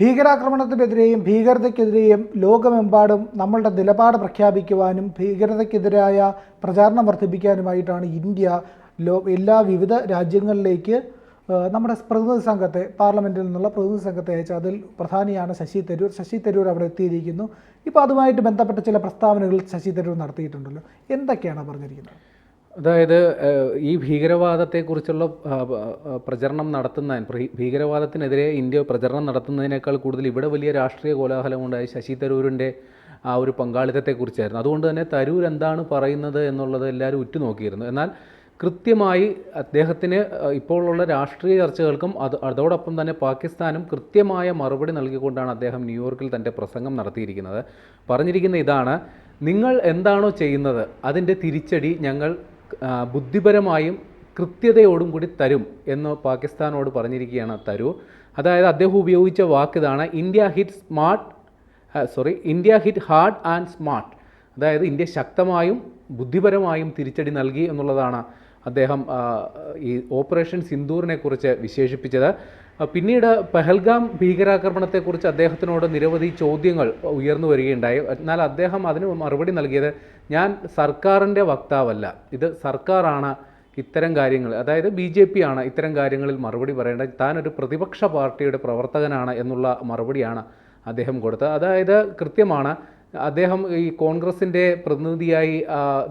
ഭീകരാക്രമണത്തിനെതിരെയും ഭീകരതയ്ക്കെതിരെയും ലോകമെമ്പാടും നമ്മളുടെ നിലപാട് പ്രഖ്യാപിക്കുവാനും ഭീകരതയ്ക്കെതിരായ പ്രചാരണം വർദ്ധിപ്പിക്കാനുമായിട്ടാണ് ഇന്ത്യ ലോ എല്ലാ വിവിധ രാജ്യങ്ങളിലേക്ക് നമ്മുടെ പ്രതിനിധി സംഘത്തെ പാർലമെന്റിൽ നിന്നുള്ള പ്രതിനിധി സംഘത്തെ അയച്ച അതിൽ പ്രധാനിയാണ് ശശി തരൂർ. ശശി തരൂർ അവിടെ എത്തിയിരിക്കുന്നു. ഇപ്പോൾ അതുമായിട്ട് ബന്ധപ്പെട്ട ചില പ്രസ്താവനകൾ ശശി തരൂർ നടത്തിയിട്ടുണ്ടല്ലോ. എന്തൊക്കെയാണ് പറഞ്ഞിരിക്കുന്നത്? അതായത് ഈ ഭീകരവാദത്തെക്കുറിച്ചുള്ള പ്രചരണം നടത്തുന്ന ഭീകരവാദത്തിനെതിരെ ഇന്ത്യ പ്രചരണം നടത്തുന്നതിനേക്കാൾ കൂടുതൽ ഇവിടെ വലിയ രാഷ്ട്രീയ കോലാഹലമുണ്ടായി ശശി തരൂരിന്റെ ആ ഒരു പങ്കാളിത്തത്തെക്കുറിച്ചായിരുന്നു. അതുകൊണ്ട് തന്നെ തരൂർ എന്താണ് പറയുന്നത് എന്നുള്ളത് എല്ലാവരും ഉറ്റുനോക്കിയിരുന്നു. എന്നാൽ കൃത്യമായി അദ്ദേഹത്തിന് ഇപ്പോഴുള്ള രാഷ്ട്രീയ ചർച്ചകൾക്കും അത് അതോടൊപ്പം തന്നെ പാകിസ്ഥാനും കൃത്യമായ മറുപടി നൽകിക്കൊണ്ടാണ് അദ്ദേഹം ന്യൂയോർക്കിൽ തന്റെ പ്രസംഗം നടത്തിയിരിക്കുന്നത്. പറഞ്ഞിരിക്കുന്ന ഇതാണ് നിങ്ങൾ എന്താണോ ചെയ്യുന്നത് അതിന്റെ തിരിച്ചടി ഞങ്ങൾ ബുദ്ധിപരമായും കൃത്യതയോടും കൂടി തരും എന്ന് പാകിസ്ഥാനോട് പറഞ്ഞിരിക്കുകയാണ് തരൂർ. അതായത് അദ്ദേഹം ഉപയോഗിച്ച വാക്ക് ഇതാണ് India hit smart sorry India hit hard and smart. അതായത് ഇന്ത്യ ശക്തമായും ബുദ്ധിപരമായും തിരിച്ചടി നൽകി എന്നുള്ളതാണ് അദ്ദേഹം ഈ ഓപ്പറേഷൻ സിന്ദൂറിനെ കുറിച്ച് വിശേഷിപ്പിച്ചത്. പിന്നീട് പെഹൽഗാം ഭീകരാക്രമണത്തെക്കുറിച്ച് അദ്ദേഹത്തിനോട് നിരവധി ചോദ്യങ്ങൾ ഉയർന്നു വരികയുണ്ടായി. എന്നാൽ അദ്ദേഹം അതിന് മറുപടി നൽകിയത് ഞാൻ സർക്കാരിന്റെ വക്താവല്ല. ഇത് സർക്കാരാണ് ഇത്തരം കാര്യങ്ങൾ. അതായത് ബി ജെ പി ആണ് ഇത്തരം കാര്യങ്ങളിൽ മറുപടി പറയേണ്ടത്. താനൊരു പ്രതിപക്ഷ പാർട്ടിയുടെ പ്രവർത്തകനാണ് എന്നുള്ള മറുപടിയാണ് അദ്ദേഹം കൊടുത്തത്. അതായത് കൃത്യമാണ് അദ്ദേഹം ഈ കോൺഗ്രസിന്റെ പ്രതിനിധിയായി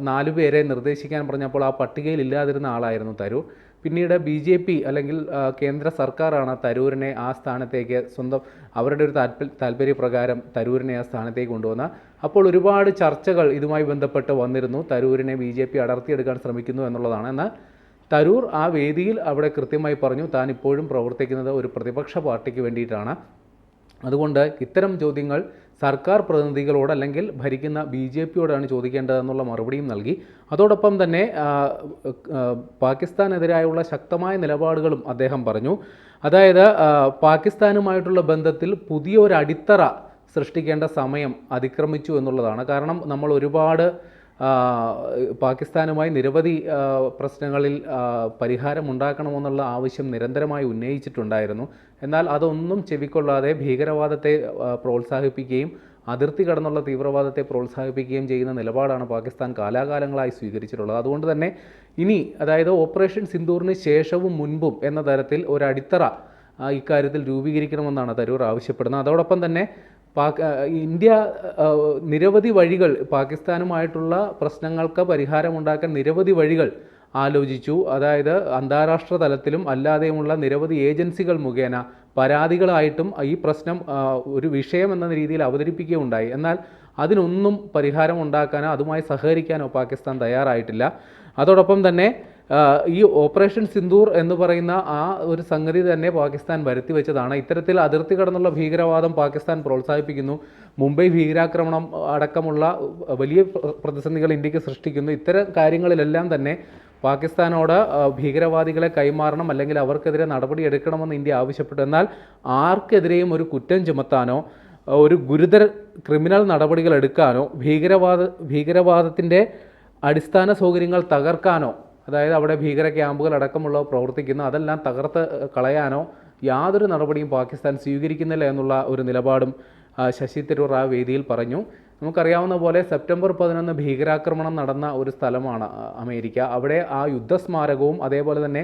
നാലുപേരെ പേരെ നിർദ്ദേശിക്കാൻ പറഞ്ഞപ്പോൾ ആ പട്ടികയിൽ ഇല്ലാതിരുന്ന ആളായിരുന്നു തരൂർ. പിന്നീട് ബി ജെ പി അല്ലെങ്കിൽ കേന്ദ്ര സർക്കാരാണ് തരൂരിനെ ആ സ്ഥാനത്തേക്ക് സ്വന്തം അവരുടെ ഒരു താല്പര്യ താല്പര്യപ്രകാരം തരൂരിനെ ആ സ്ഥാനത്തേക്ക് കൊണ്ടുവന്ന. അപ്പോൾ ഒരുപാട് ചർച്ചകൾ ഇതുമായി ബന്ധപ്പെട്ട് വന്നിരുന്നു. തരൂരിനെ ബി ജെ പി അടർത്തിയെടുക്കാൻ ശ്രമിക്കുന്നു എന്നുള്ളതാണ്. എന്നാൽ തരൂർ ആ വേദിയിൽ അവിടെ കൃത്യമായി പറഞ്ഞു താൻ ഇപ്പോഴും പ്രവർത്തിക്കുന്നത് ഒരു പ്രതിപക്ഷ പാർട്ടിക്ക് വേണ്ടിയിട്ടാണ്. അതുകൊണ്ട് ഇത്തരം ചോദ്യങ്ങൾ സർക്കാർ പ്രതിനിധികളോട് അല്ലെങ്കിൽ ഭരിക്കുന്ന ബി ജെ പിയോടാണ് ചോദിക്കേണ്ടതെന്നുള്ള മറുപടിയും നൽകി. അതോടൊപ്പം തന്നെ പാകിസ്ഥാനെതിരായുള്ള ശക്തമായ നിലപാടുകളും അദ്ദേഹം പറഞ്ഞു. അതായത് പാകിസ്ഥാനുമായിട്ടുള്ള ബന്ധത്തിൽ പുതിയൊരു അടിത്തറ സൃഷ്ടിക്കേണ്ട സമയം അതിക്രമിച്ചു എന്നുള്ളതാണ്. കാരണം നമ്മൾ ഒരുപാട് പാകിസ്ഥാനുമായി നിരവധി പ്രശ്നങ്ങളിൽ പരിഹാരമുണ്ടാക്കണമെന്നുള്ള ആവശ്യം നിരന്തരമായി ഉന്നയിച്ചിട്ടുണ്ടായിരുന്നു. എന്നാൽ അതൊന്നും ചെവിക്കൊള്ളാതെ ഭീകരവാദത്തെ പ്രോത്സാഹിപ്പിക്കുകയും അതിർത്തി കടന്നുള്ള തീവ്രവാദത്തെ പ്രോത്സാഹിപ്പിക്കുകയും ചെയ്യുന്ന നിലപാടാണ് പാകിസ്ഥാൻ കാലാകാലങ്ങളായി സ്വീകരിച്ചിട്ടുള്ളത്. അതുകൊണ്ട് തന്നെ ഇനി അതായത് ഓപ്പറേഷൻ സിന്ദൂറിന് ശേഷവും മുൻപും എന്ന തരത്തിൽ ഒരു അടിത്തറ ഇക്കാര്യത്തിൽ രൂപീകരിക്കണമെന്നാണ് തരൂർ ആവശ്യപ്പെടുന്നത്. അതോടൊപ്പം തന്നെ പാക് ഇന്ത്യ നിരവധി വഴികൾ പാകിസ്ഥാനുമായിട്ടുള്ള പ്രശ്നങ്ങൾക്ക് പരിഹാരമുണ്ടാക്കാൻ നിരവധി വഴികൾ ആലോചിച്ചു. അതായത് അന്താരാഷ്ട്ര തലത്തിലും അല്ലാതെയുമുള്ള നിരവധി ഏജൻസികൾ മുഖേന പരാതികളായിട്ടും ഈ പ്രശ്നം ഒരു വിഷയം എന്ന രീതിയിൽ അവതരിപ്പിക്കുകയുണ്ടായി. എന്നാൽ അതിനൊന്നും പരിഹാരം ഉണ്ടാക്കാനോ അതുമായി സഹകരിക്കാനോ പാകിസ്ഥാൻ തയ്യാറായിട്ടില്ല. അതോടൊപ്പം തന്നെ ഈ ഓപ്പറേഷൻ സിന്ദൂർ എന്ന് പറയുന്ന ആ ഒരു സംഗതി തന്നെ പാകിസ്ഥാൻ വരുത്തി വെച്ചതാണ്. ഇത്തരത്തിൽ അതിർത്തി കടന്നുള്ള ഭീകരവാദം പാകിസ്ഥാൻ പ്രോത്സാഹിപ്പിക്കുന്നു. മുംബൈ ഭീകരാക്രമണം അടക്കമുള്ള വലിയ പ്ര- പ്രതിസന്ധികൾ ഇന്ത്യയ്ക്ക് സൃഷ്ടിക്കുന്നു. ഇത്തരം കാര്യങ്ങളിലെല്ലാം തന്നെ പാകിസ്ഥാനോട് ഭീകരവാദികളെ കൈമാറണം അല്ലെങ്കിൽ അവർക്കെതിരെ നടപടിയെടുക്കണമെന്ന് ഇന്ത്യ ആവശ്യപ്പെട്ടു. എന്നാൽ ആർക്കെതിരെയും ഒരു കുറ്റം ചുമത്താനോ ഒരു ഗുരുതര ക്രിമിനൽ നടപടികൾ എടുക്കാനോ ഭീകരവാദ ഭീകരവാദത്തിന്റെ അടിസ്ഥാന സൗകര്യങ്ങൾ തകർക്കാനോ അതായത് അവിടെ ഭീകര ക്യാമ്പുകൾ അടക്കമുള്ളവ പ്രവർത്തിക്കുന്ന. അതെല്ലാം തകർത്ത് കളയാനോ യാതൊരു നടപടിയും പാകിസ്ഥാൻ സ്വീകരിക്കുന്നില്ല എന്നുള്ള ഒരു നിലപാടും ശശി തരൂർ ആ വേദിയിൽ പറഞ്ഞു. നമുക്കറിയാവുന്ന പോലെ സെപ്റ്റംബർ പതിനൊന്ന് ഭീകരാക്രമണം നടന്ന ഒരു സ്ഥലമാണ് അമേരിക്ക. അവിടെ ആ യുദ്ധസ്മാരകവും അതേപോലെ തന്നെ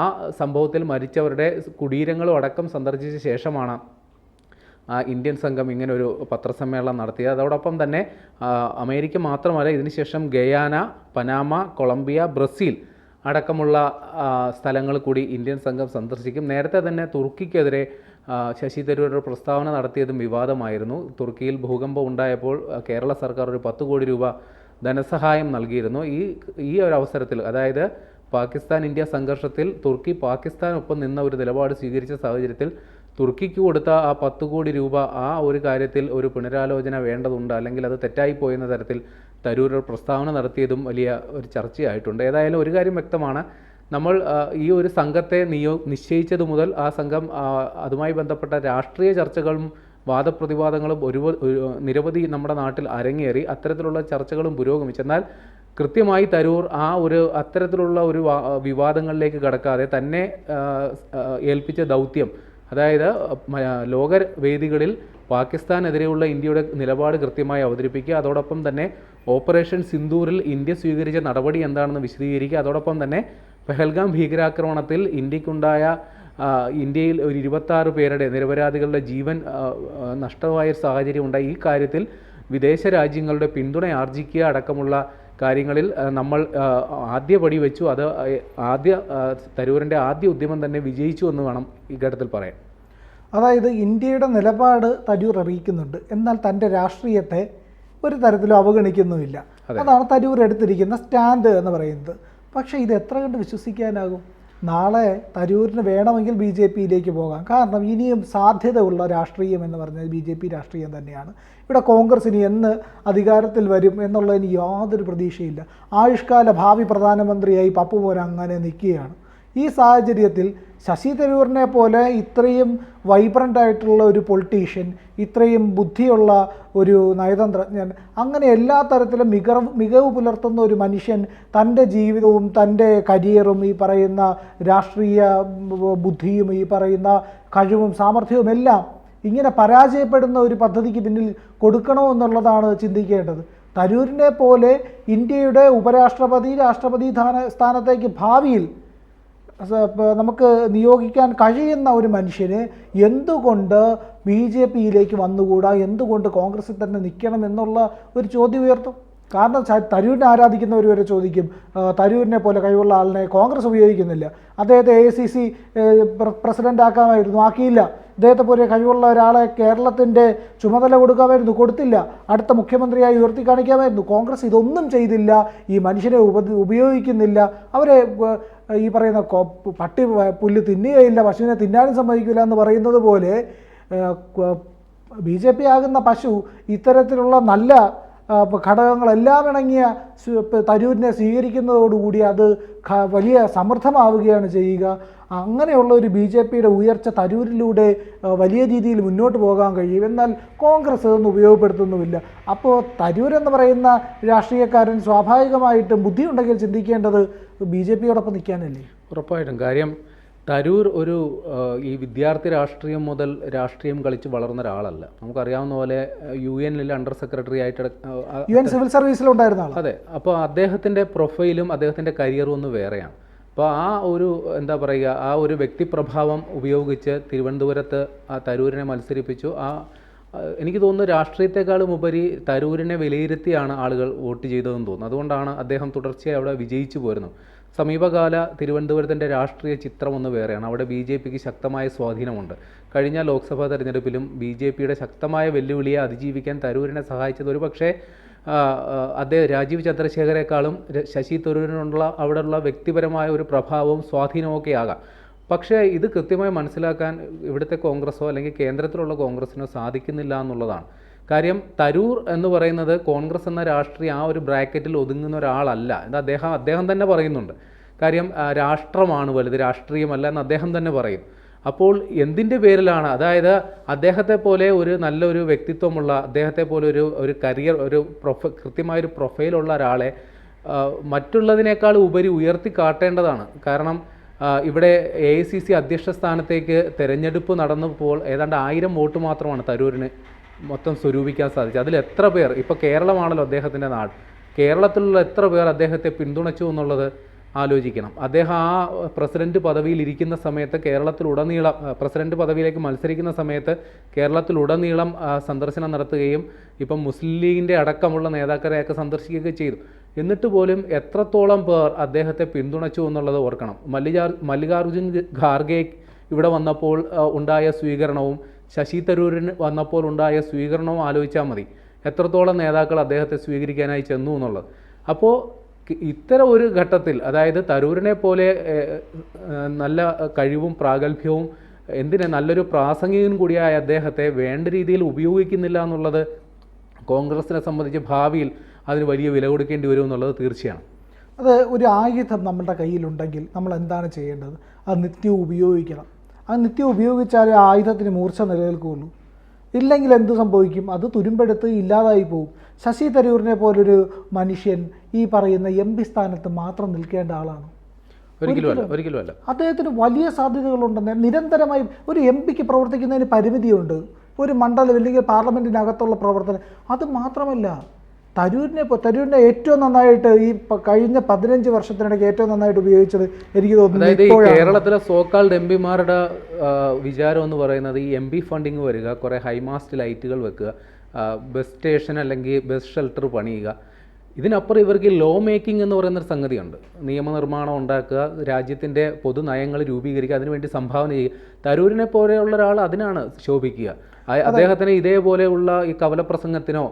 ആ സംഭവത്തിൽ മരിച്ചവരുടെ കുടീരങ്ങളും അടക്കം സന്ദർശിച്ച ശേഷമാണ് ഇന്ത്യൻ സംഘം ഇങ്ങനെ ഒരു പത്രസമ്മേളനം നടത്തിയത് അതോടൊപ്പം തന്നെ അമേരിക്ക മാത്രമല്ല ഇതിനുശേഷം ഗയാന പനാമ കൊളംബിയ ബ്രസീൽ അടക്കമുള്ള സ്ഥലങ്ങൾ കൂടി ഇന്ത്യൻ സംഘം സന്ദർശിക്കും. നേരത്തെ തന്നെ തുർക്കിക്കെതിരെ ശശി തരൂർ ഒരു പ്രസ്താവന നടത്തിയതും വിവാദമായിരുന്നു. തുർക്കിയിൽ ഭൂകമ്പം ഉണ്ടായപ്പോൾ കേരള സർക്കാർ ഒരു പത്ത് കോടി രൂപ ധനസഹായം നൽകിയിരുന്നു. ഈ ഈ ഒരു അവസരത്തിൽ അതായത് പാകിസ്ഥാൻ ഇന്ത്യ സംഘർഷത്തിൽ തുർക്കി പാകിസ്ഥാനൊപ്പം നിന്ന ഒരു നിലപാട് സ്വീകരിച്ച സാഹചര്യത്തിൽ തുർക്കിക്ക് കൊടുത്ത ആ പത്ത് കോടി രൂപ ആ ഒരു കാര്യത്തിൽ ഒരു പുനരാലോചന വേണ്ടതുണ്ട് അല്ലെങ്കിൽ അത് തെറ്റായിപ്പോയെന്ന തരത്തിൽ തരൂർ പ്രസ്താവന നടത്തിയതും വലിയ ഒരു ചർച്ചയായിട്ടുണ്ട്. ഏതായാലും ഒരു കാര്യം വ്യക്തമാണ് നമ്മൾ ഈ ഒരു സംഘത്തെ നിയോ നിശ്ചയിച്ചതു മുതൽ ആ സംഘം അതുമായി ബന്ധപ്പെട്ട രാഷ്ട്രീയ ചർച്ചകളും വാദപ്രതിവാദങ്ങളും ഒരു നിരവധി നമ്മുടെ നാട്ടിൽ അരങ്ങേറി അത്തരത്തിലുള്ള ചർച്ചകളും പുരോഗമിച്ചു. എന്നാൽ കൃത്യമായി തരൂർ ആ ഒരു അത്തരത്തിലുള്ള ഒരു വിവാദങ്ങളിലേക്ക് കടക്കാതെ തന്നെ ഏൽപ്പിച്ച ദൗത്യം അതായത് ലോക വേദികളിൽ പാകിസ്ഥാനെതിരെയുള്ള ഇന്ത്യയുടെ നിലപാട് കൃത്യമായി അവതരിപ്പിക്കുക അതോടൊപ്പം തന്നെ ഓപ്പറേഷൻ സിന്ദൂറിൽ ഇന്ത്യ സ്വീകരിച്ച നടപടി എന്താണെന്ന് വിശദീകരിക്കുക അതോടൊപ്പം തന്നെ പെഹൽഗാം ഭീകരാക്രമണത്തിൽ ഇന്ത്യക്കുണ്ടായ ഇന്ത്യയിൽ ഒരു ഇരുപത്താറ് പേരുടെ നിരപരാധികളുടെ ജീവൻ നഷ്ടമായ സാഹചര്യം ഉണ്ടായി. ഈ കാര്യത്തിൽ വിദേശ രാജ്യങ്ങളുടെ പിന്തുണ ആർജിക്കുക അടക്കമുള്ള കാര്യങ്ങളിൽ നമ്മൾ ആദ്യപടി ആദ്യ പടി വെച്ചു. അത് ആദ്യ തരൂരിന്റെ ആദ്യ ഉദ്യമം തന്നെ വിജയിച്ചു എന്ന് വേണം ഈ ഘട്ടത്തിൽ പറയാൻ. അതായത് ഇന്ത്യയുടെ നിലപാട് തരൂർ അറിയിക്കുന്നുണ്ട്. എന്നാൽ തന്റെ രാഷ്ട്രീയത്തെ ഒരു തരത്തിലും അവഗണിക്കുന്നുമില്ല. അതാണ് തരൂർ എടുത്തിരിക്കുന്ന സ്റ്റാൻഡ് എന്ന് പറയുന്നത്. പക്ഷേ ഇത് എത്ര കണ്ട് വിശ്വസിക്കാനാകും? നാളെ തരൂരിന് വേണമെങ്കിൽ ബി ജെ പിയിലേക്ക് പോകാം. കാരണം ഇനിയും സാധ്യതയുള്ള രാഷ്ട്രീയം എന്ന് പറഞ്ഞാൽ ബി ജെ പി രാഷ്ട്രീയം തന്നെയാണ്. ഇവിടെ കോൺഗ്രസ് ഇനി എന്ന് അധികാരത്തിൽ വരും എന്നുള്ളതിന് യാതൊരു പ്രതീക്ഷയില്ല. ആയുഷ്കാല ഭാവി പ്രധാനമന്ത്രിയായി പപ്പു പോരാ അങ്ങനെ നിൽക്കുകയാണ്. ഈ സാഹചര്യത്തിൽ ശശി തരൂരിനെ പോലെ ഇത്രയും വൈബ്രന്റ് ആയിട്ടുള്ള ഒരു പൊളിറ്റീഷ്യൻ ഇത്രയും ബുദ്ധിയുള്ള ഒരു നയതന്ത്രജ്ഞൻ അങ്ങനെ എല്ലാ തരത്തിലും മികവ് മികവ് പുലർത്തുന്ന ഒരു മനുഷ്യൻ തന്റെ ജീവിതവും തന്റെ കരിയറും ഈ പറയുന്ന രാഷ്ട്രീയ ബുദ്ധിയും ഈ പറയുന്ന കഴിവും സാമർഥ്യവും എല്ലാം ഇങ്ങനെ പരാജയപ്പെടുന്ന ഒരു പദ്ധതിക്ക് പിന്നിൽ കൊടുക്കണോ എന്നുള്ളതാണ് ചിന്തിക്കേണ്ടത്. തരൂരിനെ പോലെ ഇന്ത്യയുടെ ഉപരാഷ്ട്രപതി രാഷ്ട്രപതി സ്ഥാന സ്ഥാനത്തേക്ക് ഭാവിയിൽ നമുക്ക് നിയോഗിക്കാൻ കഴിയുന്ന ഒരു മനുഷ്യന് എന്തുകൊണ്ട് ബി ജെ പിയിലേക്ക് വന്നുകൂടാ? എന്തുകൊണ്ട് കോൺഗ്രസിൽ തന്നെ നിൽക്കണം എന്നുള്ള ഒരു ചോദ്യം ഉയർത്തും. കാരണം തരൂരിനെ ആരാധിക്കുന്നവർ വരെ ചോദിക്കും. തരൂരിനെ പോലെ കഴിവുള്ള ആളിനെ കോൺഗ്രസ് ഉപയോഗിക്കുന്നില്ല. അദ്ദേഹത്തെ എ സി സി പ്രസിഡന്റ് ആക്കാമായിരുന്നു ആക്കിയില്ല. അദ്ദേഹത്തെ പോലെ കഴിവുള്ള ഒരാളെ കേരളത്തിന്റെ ചുമതല കൊടുക്കാമായിരുന്നു കൊടുത്തില്ല. അടുത്ത മുഖ്യമന്ത്രിയായി ഉയർത്തി കാണിക്കാമായിരുന്നു. കോൺഗ്രസ് ഇതൊന്നും ചെയ്തില്ല ഈ മനുഷ്യനെ ഉപ ഉപയോഗിക്കുന്നില്ല. അവരെ ഈ പറയുന്ന പട്ടി പുല്ല് തിന്നുകയില്ല പശുവിനെ തിന്നാനും സമ്മതിക്കില്ല എന്ന് പറയുന്നത് പോലെ ബി ജെ പി ആകുന്ന പശു ഇത്തരത്തിലുള്ള നല്ല ഘടകങ്ങളെല്ലാം ഇണങ്ങിയ തരൂരിനെ സ്വീകരിക്കുന്നതോടുകൂടി അത് വലിയ സമർത്ഥമാവുകയാണ് ചെയ്യുക. അങ്ങനെയുള്ള ഒരു ബി ജെ പിയുടെ ഉയർച്ച തരൂരിലൂടെ വലിയ രീതിയിൽ മുന്നോട്ട് പോകാൻ കഴിയും. എന്നാൽ കോൺഗ്രസ് ഇതൊന്നും ഉപയോഗപ്പെടുത്തുന്നുമില്ല. അപ്പോൾ തരൂർ എന്ന് പറയുന്ന രാഷ്ട്രീയക്കാരൻ സ്വാഭാവികമായിട്ടും ബുദ്ധിയുണ്ടെങ്കിൽ ചിന്തിക്കേണ്ടത് ബി ജെ പിയോടൊപ്പം നിൽക്കാനല്ലേ? ഉറപ്പായിട്ടും. കാര്യം തരൂർ ഒരു ഈ വിദ്യാർത്ഥി രാഷ്ട്രീയം മുതൽ രാഷ്ട്രീയം കളിച്ച് വളർന്ന ഒരാളല്ല. നമുക്കറിയാവുന്ന പോലെ യു എനിൽ അണ്ടർ സെക്രട്ടറി ആയിട്ട് യു എൻ സിവിൽ സർവീസിലുണ്ടായിരുന്ന അതെ. അപ്പോൾ അദ്ദേഹത്തിന്റെ പ്രൊഫൈലും അദ്ദേഹത്തിന്റെ കരിയറും ഒന്ന് വേറെയാണ്. അപ്പോൾ ആ ഒരു എന്താ പറയുക ആ ഒരു വ്യക്തിപ്രഭാവം ഉപയോഗിച്ച് തിരുവനന്തപുരത്ത് ആ തരൂരിനെ മത്സരിപ്പിച്ചു. ആ ആ, എനിക്ക് തോന്നുന്നു രാഷ്ട്രീയത്തെക്കാളും ഉപരി തരൂരിനെ വിലയിരുത്തിയാണ് ആളുകൾ വോട്ട് ചെയ്തതെന്ന് തോന്നുന്നു. അതുകൊണ്ടാണ് അദ്ദേഹം തുടർച്ചയായി അവിടെ വിജയിച്ചു പോരുന്നത്. സമീപകാല തിരുവനന്തപുരത്തിന്റെ രാഷ്ട്രീയ ചിത്രം ഒന്ന് വേറെയാണ്. അവിടെ ബി ജെ പിക്ക് ശക്തമായ സ്വാധീനമുണ്ട്. കഴിഞ്ഞ ലോക്സഭാ തെരഞ്ഞെടുപ്പിലും ബി ജെ പിയുടെ ശക്തമായ വെല്ലുവിളിയെ അതിജീവിക്കാൻ തരൂരിനെ സഹായിച്ചത് ഒരു പക്ഷേ അദ്ദേഹം രാജീവ് ചന്ദ്രശേഖരേക്കാളും ശശി തരൂരിനുള്ള അവിടെയുള്ള വ്യക്തിപരമായ ഒരു പ്രഭാവവും സ്വാധീനമൊക്കെ ആകാം. പക്ഷേ ഇത് കൃത്യമായി മനസ്സിലാക്കാൻ ഇവിടുത്തെ കോൺഗ്രസോ അല്ലെങ്കിൽ കേന്ദ്രത്തിലുള്ള കോൺഗ്രസിനോ സാധിക്കുന്നില്ല എന്നുള്ളതാണ്. കാര്യം തരൂർ എന്ന് പറയുന്നത് കോൺഗ്രസ് എന്ന രാഷ്ട്രീയ ആ ഒരു ബ്രാക്കറ്റിൽ ഒതുങ്ങുന്ന ഒരാളല്ല ഇത് അദ്ദേഹം അദ്ദേഹം തന്നെ പറയുന്നുണ്ട്. കാര്യം രാഷ്ട്രമാണ് വലുത് രാഷ്ട്രീയമല്ല എന്ന് അദ്ദേഹം തന്നെ പറയും. അപ്പോൾ എന്തിന്റെ പേരിലാണ്? അതായത് അദ്ദേഹത്തെ പോലെ ഒരു നല്ലൊരു വ്യക്തിത്വമുള്ള അദ്ദേഹത്തെ പോലെ ഒരു ഒരു കരിയർ ഒരു പ്രൊഫ കൃത്യമായൊരു പ്രൊഫൈലുള്ള ഒരാളെ മറ്റുള്ളതിനേക്കാൾ ഉപരി ഉയർത്തി കാട്ടേണ്ടതാണ്. കാരണം ഇവിടെ എ ഐ സി സി അധ്യക്ഷ സ്ഥാനത്തേക്ക് തെരഞ്ഞെടുപ്പ് നടന്നപ്പോൾ ഏതാണ്ട് ആയിരം വോട്ട് മാത്രമാണ് തരൂരിന് മൊത്തം സ്വരൂപിക്കാൻ സാധിച്ചു. അതിൽ എത്ര പേർ? ഇപ്പോൾ കേരളമാണല്ലോ അദ്ദേഹത്തിന്റെ നാട്. കേരളത്തിലുള്ള എത്ര പേർ അദ്ദേഹത്തെ പിന്തുണച്ചു എന്നുള്ളത് ആലോചിക്കണം. അദ്ദേഹം ആ പ്രസിഡന്റ് പദവിയിൽ ഇരിക്കുന്ന സമയത്ത് കേരളത്തിലുടനീളം പ്രസിഡന്റ് പദവിയിലേക്ക് മത്സരിക്കുന്ന സമയത്ത് കേരളത്തിലുടനീളം സന്ദർശനം നടത്തുകയും ഇപ്പം മുസ്ലിം ലീഗിന്റെ അടക്കമുള്ള നേതാക്കളെയൊക്കെ സന്ദർശിക്കുകയൊക്കെ ചെയ്തു. എന്നിട്ട് പോലും എത്രത്തോളം പേർ അദ്ദേഹത്തെ പിന്തുണച്ചു എന്നുള്ളത് ഓർക്കണം. മല്ലികാർ മല്ലികാർജുൻ ഖാർഗെ ഇവിടെ വന്നപ്പോൾ ഉണ്ടായ സ്വീകരണവും ശശി തരൂരിന് വന്നപ്പോൾ ഉണ്ടായ സ്വീകരണവും ആലോചിച്ചാൽ മതി. എത്രത്തോളം നേതാക്കൾ അദ്ദേഹത്തെ സ്വീകരിക്കാനായി ചെന്നു എന്നുള്ളത്. അപ്പോൾ ഇത്തരം ഒരു ഘട്ടത്തിൽ അതായത് തരൂരിനെ പോലെ നല്ല കഴിവും പ്രാഗൽഭ്യവും എന്തിനെ നല്ലൊരു പ്രാസംഗികൻ കൂടിയായ അദ്ദേഹത്തെ വേണ്ട രീതിയിൽ ഉപയോഗിക്കുന്നില്ല എന്നുള്ളത് കോൺഗ്രസിനെ സംബന്ധിച്ച് ഭാവിയിൽ അതിന് വലിയ വില കൊടുക്കേണ്ടി വരും എന്നുള്ളത് തീർച്ചയാണ്. അത് ഒരു ആയുധം നമ്മുടെ കയ്യിലുണ്ടെങ്കിൽ നമ്മൾ എന്താണ് ചെയ്യേണ്ടത്? അത് നിത്യവും ഉപയോഗിക്കണം. അത് നിത്യം ഉപയോഗിച്ചാലേ ആയുധത്തിന് മൂർച്ച നിലനിൽക്കുകയുള്ളൂ. ഇല്ലെങ്കിൽ എന്ത് സംഭവിക്കും? അത് തുരുമ്പെടുത്ത് ഇല്ലാതായി പോകും ശശി തരൂരിനെ പോലൊരു മനുഷ്യൻ ഈ പറയുന്ന എം പി സ്ഥാനത്ത് മാത്രം നിൽക്കേണ്ട ആളാണ്. ഒരിക്കലും അദ്ദേഹത്തിന് വലിയ സാധ്യതകളുണ്ടെന്ന് നിരന്തരമായി ഒരു എം പിക്ക് പ്രവർത്തിക്കുന്നതിന് പരിമിതിയുണ്ട്. ഒരു മണ്ഡലം അല്ലെങ്കിൽ പാർലമെന്റിനകത്തുള്ള പ്രവർത്തനം. അത് മാത്രമല്ല തരൂരിനെ തരൂരിനെ ഏറ്റവും നന്നായിട്ട് ഈ കഴിഞ്ഞ പതിനഞ്ച് വർഷത്തിനിടയ്ക്ക് ഏറ്റവും നന്നായിട്ട് ഉപയോഗിച്ചത് എനിക്ക് തോന്നുന്നു അതായത് ഈ കേരളത്തിലെ സോക്കാൾഡ് എം പിമാരുടെ വിചാരം എന്ന് പറയുന്നത് ഈ എം പി ഫണ്ടിങ് വരിക കുറേ ഹൈമാസ്റ്റ് ലൈറ്റുകൾ വെക്കുക ബസ് സ്റ്റേഷൻ അല്ലെങ്കിൽ ബസ് ഷെൽട്ടർ പണിയുക. ഇതിനപ്പുറം ഇവർക്ക് ലോ മേക്കിംഗ് എന്ന് പറയുന്ന ഒരു സംഗതിയുണ്ട്. നിയമനിർമ്മാണം ഉണ്ടാക്കുക രാജ്യത്തിന്റെ പൊതു നയങ്ങൾ രൂപീകരിക്കുക അതിനുവേണ്ടി സംഭാവന ചെയ്യുക. തരൂരിനെ പോലെയുള്ള ഒരാൾ അതിനാണ് ശോഭിക്കുക. അദ്ദേഹത്തിന് ഇതേപോലെയുള്ള ഈ കവലപ്രസംഗത്തിനോ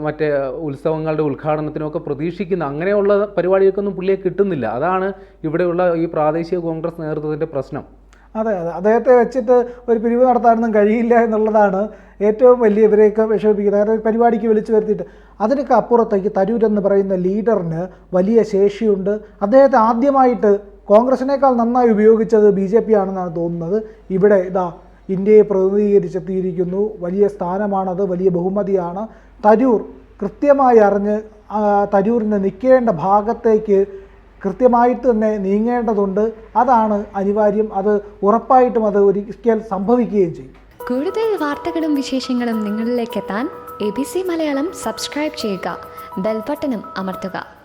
മറ്റേ ഉത്സവങ്ങളുടെ ഉദ്ഘാടനത്തിനൊക്കെ പ്രതീക്ഷിക്കുന്ന അങ്ങനെയുള്ള പരിപാടികൾക്കൊന്നും പുള്ളിയെ കിട്ടുന്നില്ല. അതാണ് ഇവിടെയുള്ള ഈ പ്രാദേശിക കോൺഗ്രസ് നേതൃത്വത്തിന്റെ പ്രശ്നം. അതെ അതെ. അദ്ദേഹത്തെ വെച്ചിട്ട് ഒരു പിരിവ് നടത്താനൊന്നും കഴിയില്ല എന്നുള്ളതാണ് ഏറ്റവും വലിയ ഇവരെയൊക്കെ വിഷമിപ്പിക്കുന്നത്. കാരണം പരിപാടിക്ക് വിളിച്ചു വരുത്തിയിട്ട് അതിനൊക്കെ അപ്പുറത്തേക്ക് തരൂർ എന്ന് പറയുന്ന ലീഡറിന് വലിയ ശേഷിയുണ്ട്. അദ്ദേഹത്തെ ആദ്യമായിട്ട് കോൺഗ്രസിനേക്കാൾ നന്നായി ഉപയോഗിച്ചത് ബി ജെ പി ആണെന്നാണ് തോന്നുന്നത്. ഇവിടെ ഇതാ ഇന്ത്യയെ പ്രതിനിധീകരിച്ചെത്തിയിരിക്കുന്നു. വലിയ സ്ഥാനമാണത് വലിയ ബഹുമതിയാണ്. തരൂർ കൃത്യമായി അറിഞ്ഞ് തരൂരിന് നിൽക്കേണ്ട ഭാഗത്തേക്ക് കൃത്യമായിട്ട് തന്നെ നീങ്ങേണ്ടതുണ്ട്. അതാണ് അനിവാര്യം. അത് ഉറപ്പായിട്ടും അത് ഒരിക്കൽ സംഭവിക്കുകയും ചെയ്യും. കൂടുതൽ വാർത്തകളും വിശേഷങ്ങളും നിങ്ങളിലേക്ക് എത്താൻ A B C Malayalam subscribe ചെയ്യുക. ബെൽബട്ടനും അമർത്തുക.